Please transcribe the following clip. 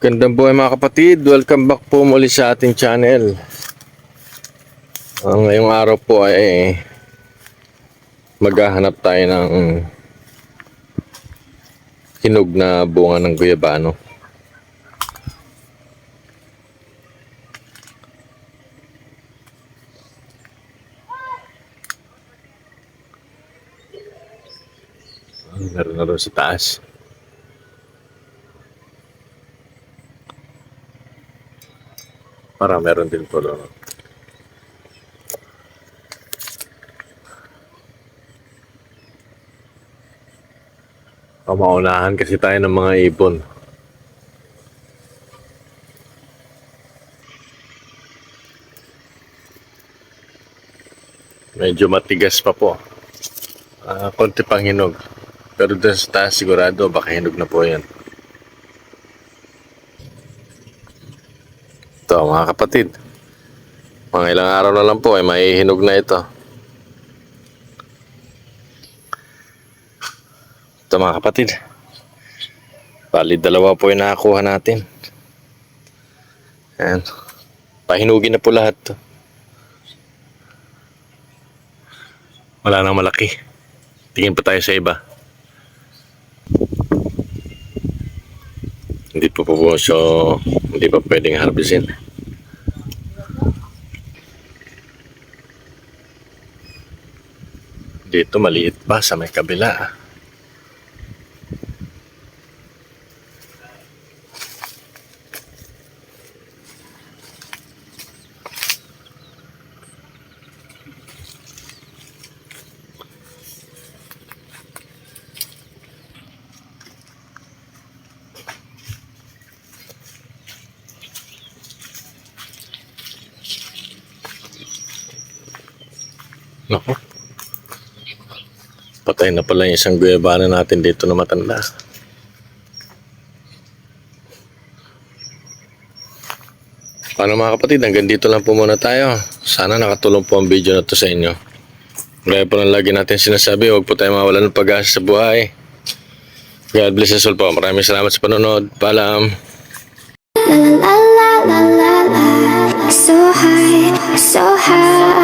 Gandang buhay mga kapatid, welcome back po muli sa ating channel. Ang ngayong araw po ay maghahanap tayo ng hinog na bunga ng guyabano. Meron na rin sa taas. Para meron din po doon. Kamaunahan kasi tayo ng mga ibon. Medyo matigas pa po. Ah, konti pang hinog. Pero doon sa taas sigurado baka hinog na po yan. Ito mga kapatid. Mga ilang araw na lang po ay maihinog na ito. Ito mga kapatid. Bali dalawa po yung nakakuha natin. Ayan. Pahinugin na po lahat to. Wala nang malaki. Tingin pa tayo sa iba. Hindi pa po po so hindi pa pwedeng harvestin. Dito maliit pa sa may kabila. Nako. Patay na pala yung isang guyabana natin dito na matanda. Paano mga kapatid, hanggang dito lang po muna tayo. Sana nakatulong po ang video na to sa inyo. Gaya po ng lagi natin sinasabi, huwag po tayo mawalan ng pag-asa sa buhay. God bless us all po. Maraming salamat sa panonood. Paalam. La la la la la la so high, so high